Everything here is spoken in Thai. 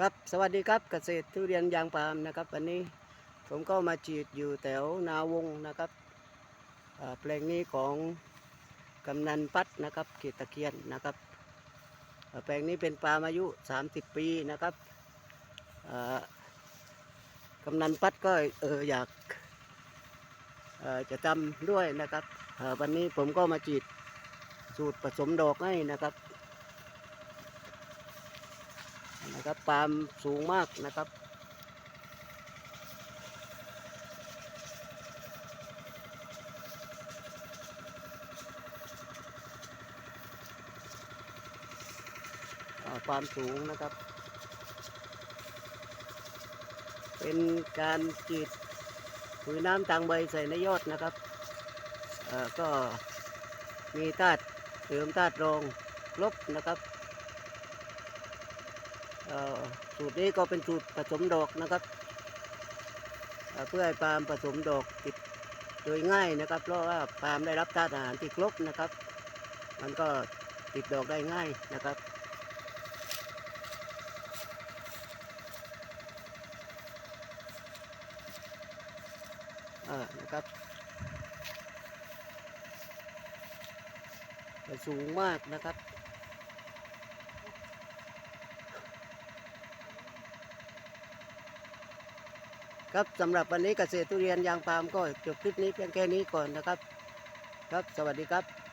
ครับสวัสดีครับเกษตรทุเรียนยางปาล์มนะครับวันนี้ผมก็มาฉีดอยู่แถวนาวงนะครับแปลงนี้ของกำนันปัดนะครับเขตะเคียนนะครับแปลงนี้เป็นปาล์มอายุ 30 ปีนะครับกำนันปัดก็เอออยากจะทำด้วยนะครับวันนี้ผมก็มาฉีดสูตรผสมดอกให้นะครับ นะครับปาล์มสูงมากนะครับความสูงนะครับ เป็นการจีดปุ๋ยน้ำทางใบใส่ในยอดนะครับก็มีธาตุเสริมธาตุรองลบนะครับ สูตรนี้ก็เป็นสูตรผสมดอกนะครับ เพื่อให้ปาล์มผสมดอกติดโดยง่ายนะครับ เพราะว่าปาล์มได้รับธาตุอาหารที่ครบนะครับ มันก็ติดดอกได้ง่ายนะครับนะครับสูงมากนะครับ ครับสำหรับวันนี้เกษตรทุเรียนยางปาล์มก็จบคลิปนี้เพียงแค่นี้ก่อนนะครับ ครับสวัสดีครับ